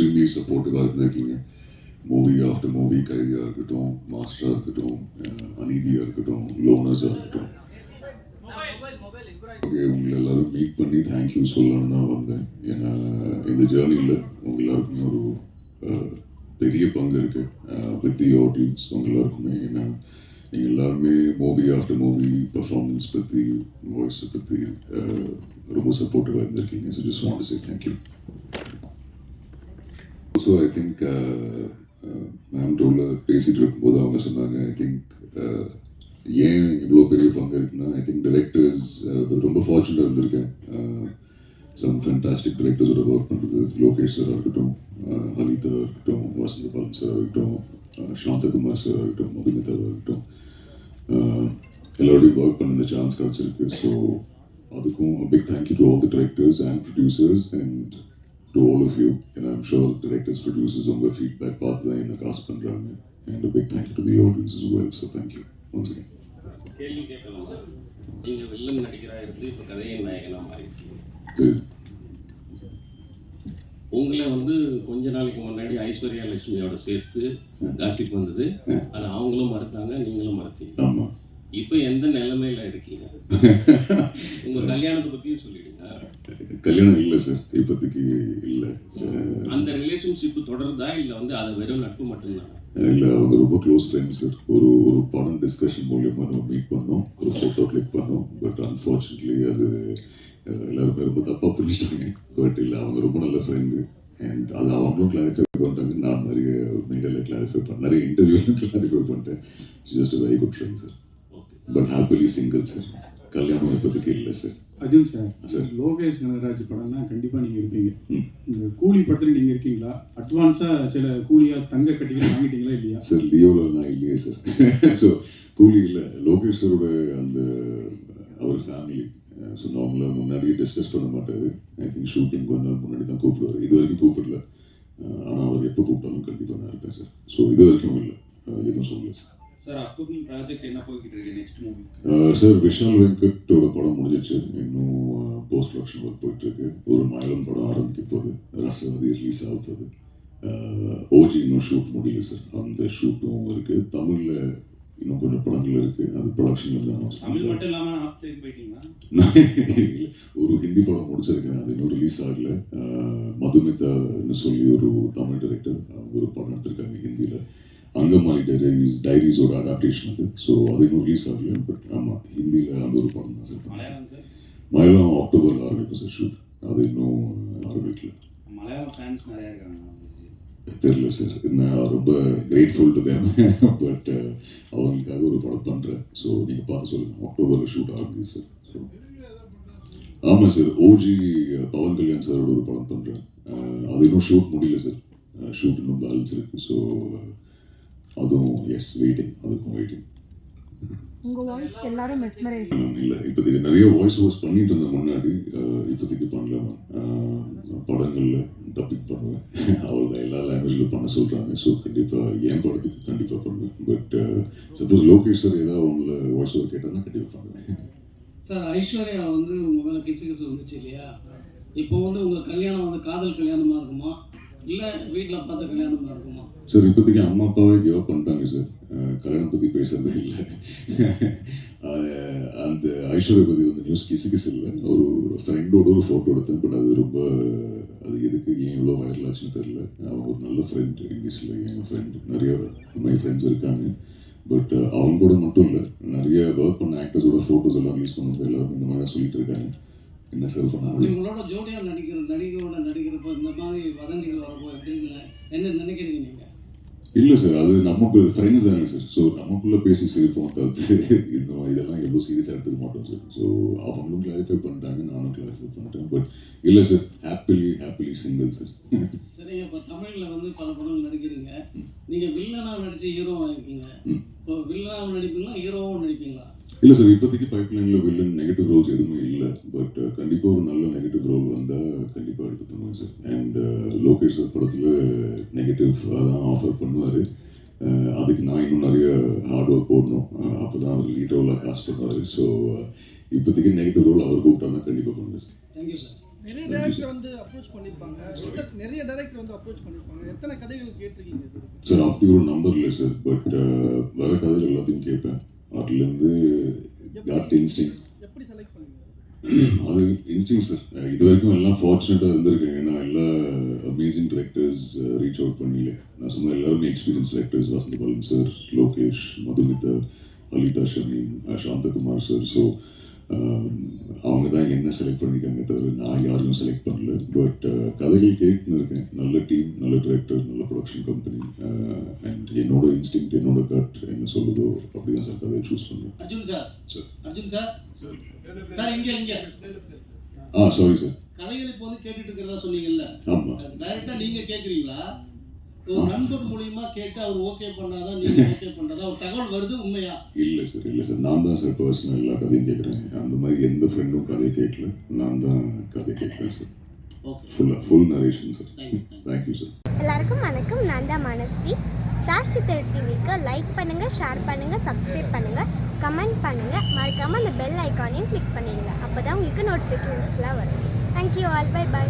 Extremely சப்போர்ட்டிவாக இருந்திருக்கீங்க. Movie after movie கைதியாக இருக்கட்டும் மாஸ்டராக இருக்கட்டும் அநீதியாக இருக்கட்டும் லோனர்ஸாக இருக்கட்டும். ஓகே உங்களை எல்லோரும் மீட் பண்ணி தேங்க்யூ சொல்லணும்னு தான் வந்தேன். ஏன்னா இந்த ஜேர்னியில் உங்கள் எல்லாருக்குமே ஒரு பெரிய பங்கு இருக்குது வித் தி ஆடியன்ஸ் உங்க எல்லாருக்குமே. ஏன்னா நீங்கள் எல்லாருமே மூவி ஆஃப்டர் மூவி பர்ஃபார்மன்ஸ் பற்றி வாய்ஸை பற்றி ரொம்ப சப்போர்ட்டிவாக இருந்திருக்கீங்க. So just want say thank you so I think ma'am டோல பேசிகிட்டு இருக்கும்போது அவங்க சொன்னாங்க ஐ திங்க் uh, ஏன் இவ்வளோ பெரிய பங்கு இருக்குன்னா ஐ திங்க் டிரெக்டர்ஸ் ரொம்ப ஃபார்ச்சுனேட் இருந்திருக்கேன். சம் ஃபேண்டாஸ்டிக் டிரெக்டர்ஸோட ஒர்க் பண்ணுறது லோகேஷ் சாராக இருக்கட்டும் uh, ஹலிதா இருக்கட்டும் வசந்த பாலன் சார் இருக்கட்டும் uh, சாந்தகுமார் சார் இருக்கட்டும் மதுமிதாவாக இருக்கட்டும். அஹ், எல்லாரோடையும் ஒர்க் பண்ண இந்த சான்ஸ் கிடச்சிருக்கு. ஸோ அதுக்கும் big thank you to all the directors and producers and to all of you ஏன்னா ஐம் ஷோர் டிரெக்டர்ஸ் ப்ரொடியூசர்ஸ் உங்கள் ஃபீட்பேக் பார்த்து தான் என்ன காசு பண்ணுறாங்க and big thank you to the audience as well so thank you once again கேள்வி கேட்கலாமா? நீங்க வில்லன் நடிகராக இருந்து இப்போ கதையின் நாயகனாக சரி. உங்களை வந்து கொஞ்ச நாளைக்கு முன்னாடி ஐஸ்வர்யா லட்சுமியோட சேர்த்து காசிப் வந்தது அது அவங்களும் மறுத்தாங்க நீங்களும் மறுத்தீங்க. ஆமாம் இப்போ எந்த நிலைமையில இருக்கீங்க? உங்க கல்யாணத்தை பத்தியும் சொல்லிடுங்க. கல்யாணம் இல்லை சார். இப்போதைக்கு இல்லை. அந்த ரிலேஷன்ஷிப் தொடருதா? இல்ல வந்து அது வெறும் நட்பு மட்டும்தான்? இல்லை அவங்க ரொம்ப க்ளோஸ் ஃப்ரெண்ட்ஸ் சார். ஒரு ஒரு படம் டிஸ்கஷன் மூலியமாக நம்ம மீட் பண்ணோம். ஒரு ஃபோட்டோ கிளிக் பண்ணோம். பட் அன்ஃபார்ச்சுனேட்லி அது எல்லாருமே ரொம்ப தப்பாக புரிஞ்சிட்டாங்க. பட் இல்லை அவங்க ரொம்ப நல்ல ஃப்ரெண்டு அண்ட் அது அவங்களும் கிளாரிஃபை பண்ணிட்டாங்க. நான் நிறைய மீடியாவில் கிளாரிஃபை பண்ண நிறைய இன்டர்வியூலையும் கிளாரிஃபை பண்ணிட்டேன். Just very good friend sir. But happily single sir கல்யாணம் இப்போதைக்கு இல்லை sir Arjun sir sir. Lokesh Kanagaraj படம்னா கண்டிப்பாக நீங்கள் இருப்பீங்க. ம். இந்த கூலி படத்தில் நீங்கள் இருக்கீங்களா? அட்வான்ஸாக சில கூலியாக தங்க கட்டிகள் வாங்கிட்டீங்களா இல்லையா? சார் லியோவில் நான் இல்லையே சார் ஸோ கூலி இல்லை லோகேஸ்வரோட அந்த அவர் ஃபேமிலி ஸோ நார்மலாக முன்னாடியே டிஸ்கஸ் பண்ண மாட்டார். ஐ திங்க் ஷூட்டிங் கொஞ்ச நாள் முன்னாடி தான் கூப்பிடுவார். இது வரைக்கும் கூப்பிடல. ஆனால் அவர் எப்போ கூப்பிட்டாலும் கண்டிப்பாக நான் இருப்பேன் சார் ஸோ இது வரைக்கும் இல்லை. எதுவும் சொல்லல சார் சார் விஷால் வெங்கட்டோட படம் முடிஞ்சிச்சு இன்னும் போஸ்ட் ப்ரொடக்ஷன் ஒர்க் போயிட்டு இருக்கு ஒரு மயிலம் படம் ஆரம்பிக்க போகுது. ரசவதி ரிலீஸ் ஆக போகுது. ஓஜி இன்னும் ஷூட் முடியல சார் அந்த ஷூட்டும் இருக்கு. தமிழ்ல இன்னும் கொஞ்சம் படங்கள் இருக்கு. அது ப்ரொடக்ஷன்ல தான் announce தமிழ் பண்ணுவாங்க. மட்டும் இல்லாம நார்த் சைடு போயிட்டீங்களா? நான் இல்ல, ஒரு ஹிந்தி படம் முடிச்சிருக்கேன். அது இன்னும் ரிலீஸ் ஆகல. அஹ் மதுமிதான்னு சொல்லி ஒரு தமிழ் டைரக்டர் ஒரு படம் எடுத்திருக்காங்க ஹிந்தியில். அங்கமாலி டைரிஸ் டைரிஸோட அடாப்டேஷன் அது. ஸோ அது இன்னும் ரிலீஸ் ஆகல பட் ஆமாம் ஹிந்தியில் அந்த ஒரு படம் தான் சார். மலையாளம் அக்டோபரில் ஆரம்பிக்கும் சார் ஷூட் அது இன்னும் ஆரம்பிக்கல. தெரியல சார் நான் ரொம்ப கிரேட்ஃபுல் டு தேம் பட் அவங்களுக்காக ஒரு படம் பண்ணுறேன் ஸோ நீங்கள் பார்த்து சொல்லுங்கள் அக்டோபரில் ஷூட் ஆரம்பிக்குது சார் ஸோ ஆமாம் சார் ஓஜி பவன் கல்யாண் சாரோட ஒரு படம் பண்ணுறேன் அது இன்னும் ஷூட் முடியல சார் ஷூட் இன்னும் பேலன்ஸ் இருக்குது ஸோ அதுவும் எஸ் வெயிட்டிங் அதுக்கும் வெயிட்டிங் உங்க வாய்ஸ் எல்லாரும் மெஸ்மரைஸ் இல்லை இப்போதைக்கு நிறைய வாய்ஸ் ஓவர்ஸ் பண்ணிட்டு இருந்தேன் முன்னாடி. இப்போதைக்கு பண்ணல படங்களில் டப்பிங் பண்ணுவேன். அவ்வளோதான் எல்லா லாங்குவேஜில் பண்ண சொல்கிறாங்க ஸோ கண்டிப்பாக என் படத்துக்கு கண்டிப்பாக பண்ணுவேன். பட் சப்போஸ் லோகேஷ் சார் ஏதாவது அவங்கள வாய்ஸ் ஓவர் கேட்டாங்கன்னா கண்டிப்பாக பண்ணுவேன். சார் ஐஸ்வர்யா வந்து உங்க மேல கிசு கிசு வந்துச்சு இல்லையா? இப்போ வந்து உங்க கல்யாணம் வந்து காதல் கல்யாணமா இருக்குமா? இல்லை வீட்ல பார்த்த கல்யாணமா இருக்குமா சார் இப்போதைக்கு அம்மா அப்பாவே கிவ் பண்ணிட்டாங்க சார். கல்யாணம் பற்றி பேசுறது இல்லை. அந்த ஐஸ்வர்யா பற்றி வந்து நியூஸ் கிசு கிசு இல்லை. ஒரு ஃப்ரெண்டோட ஒரு ஃபோட்டோ எடுத்தேன் பட் அது ரொம்ப அது எதுக்கு ஏன் இவ்வளோ வைரல் ஆச்சுன்னு தெரில அவங்க ஒரு நல்ல ஃப்ரெண்ட் இங்கிலீஷில் என் ஃப்ரெண்ட் நிறைய மை ஃப்ரெண்ட்ஸ் இருக்காங்க. பட் அவங்க கூட மட்டும் இல்லை நிறைய ஒர்க் பண்ண ஆக்டர்ஸோட ஃபோட்டோஸ் எல்லாம் ரிலீஸ் பண்ணுறது எல்லாருமே இந்த மாதிரி தான் சொல்லிட்டு இருக்காங்க. என்ன சார் பண்ணாங்க உங்களோட ஜோடியா நடிக்கிற நடிகையோட நடிக்கிறப்ப இந்த மாதிரி வதந்திகள் வரப்போ எப்படின்னு என்ன நினைக்கிறீங்க நீங்க? இல்லை சார் அது நமக்கு ஃப்ரெண்ட்ஸ் தானே சார். ஸோ நமக்குள்ளே பேசி சிரிப்போம். தவிர்த்து இந்த மாதிரி இதெல்லாம் எவ்வளோ சீரியஸாக எடுத்துக்க மாட்டோம் சார். ஸோ அவங்களும் கிளாரிஃபை பண்ணிட்டாங்க நானும் கிளாரிஃபை பண்ணிட்டேன். பட் இல்லை sir happily happily single sir. சரிங்க இப்போ தமிழ்ல வந்து பல படங்கள் நடிக்கிறீங்க. நீங்க வில்லனா நடிச்சு ஹீரோவா இருக்கீங்க. இப்போ வில்லனாவும் நடிப்பீங்களா? ஹீரோவும் நடிப்பீங்களா? இல்லை சார் இப்போதைக்கு பைப்லைனில் வில்லன் நெகட்டிவ் ரோல்ஸ் எதுவுமே இல்லை. பட் கண்டிப்பாக ஒரு நல்ல நெகட்டிவ் ரோல் வந்தால் கண்டிப்பாக எடுத்து பண்ணுவேன் சார் அண்ட் லோகேஷ் சார் படத்தில் நெகட்டிவ் தான் ஆஃபர் பண்ணுவார். அதுக்கு நான் இன்னும் நிறைய ஹார்ட் ஒர்க் போடணும். அப்போ தான் அவர் லீட் ரோலாக காசு பண்ணுவார். ஸோ இப்போதைக்கு நெகட்டிவ் ரோல் அவர் கூப்பிட்டாருன்னா கண்டிப்பாக பண்ணுவேன் சார் தேங்க்யூ சார் நிறைய டேரக்டர் வந்து அப்ரோச் பண்ணியிருப்பாங்க எத்த- நிறைய டேரக்டர் வந்து அப்ரோச் பண்ணியிருப்பாங்க எத்தனை கதைகள் கேட்டிருக்கீங்க? சார் அப்படி ஒரு நம்பர் இல்லை சார் பட் வர கதைகள் எல்லாத்தையும் கேட்பேன். அதுலேருந்து காட் இன்ஸ்டிங் எப்படி செலக்ட் பண்ணீங்க? அது இன்ஸ்டிங் சார் இது வரைக்கும் எல்லாம் ஃபார்ச்சுனேட்டாக இருந்திருக்கேன் ஏன்னா எல்லா அமேசிங் டிரெக்டர்ஸ் ரீச் அவுட் பண்ணல நான் சொன்ன எல்லாருமே experience directors Vasanth Balan sir Lokesh Madhumitha Halitha ah, Santhakumar sir so அவங்க தான் என்ன செலக்ட் பண்ணியிருக்காங்க தவிர நான் யாரையும் செலக்ட் பண்ணல. பட் கதைகள் கேட்டுன்னு இருக்கேன். நல்ல டீம் நல்ல டிரெக்டர் நல்ல ப்ரொடக்ஷன் கம்பெனி அண்ட் என்னோட இன்ஸ்டிங் என்னோட கட் என்ன சொல்லுதோ அப்படி தான் சார் கதையை சூஸ் பண்ணுவேன். Arjun sir Sir. Arjun sir sir இங்க இங்க. ஆ சாரி சார் கதைகள் இப்போ வந்து கேட்டுட்டு இருக்கிறதா சொன்னீங்கல்ல? ஆமாம் டைரக்டா நீங்க கேக்குறீங்களா? ஒரு நண்பர் மூலியமா கேட்டு அவர் ஓகே பண்ணாதான் நீங்க ஓகே பண்றதா? ஒரு தகவல் வருது உண்மையா? இல்லை சார் இல்லை சார் நான் தான் சார் பர்சனல் எல்லா கதையும் கேட்குறேன் அந்த மாதிரி எந்த ஃப்ரெண்டும் கதையை கேட்கல நான் தான் கதை கேட்குறேன் சார் ஓகே ஃபுல்லாக full narration sir thank you sir எல்லாருக்கும் வணக்கம். நான் தான் மனஸ்வி. ஃப்ளாஷ் திரு டிவிக்கு லைக் பண்ணுங்கள் ஷேர் பண்ணுங்கள் சப்ஸ்கிரைப் பண்ணுங்கள் கமெண்ட் பண்ணுங்கள் மறக்காமல் அந்த பெல் ஐக்கானையும் கிளிக் பண்ணிடுங்க. அப்போ தான் உங்களுக்கு நோட்டிஃபிகேஷன்ஸ்லாம் வரும். Thank you all by by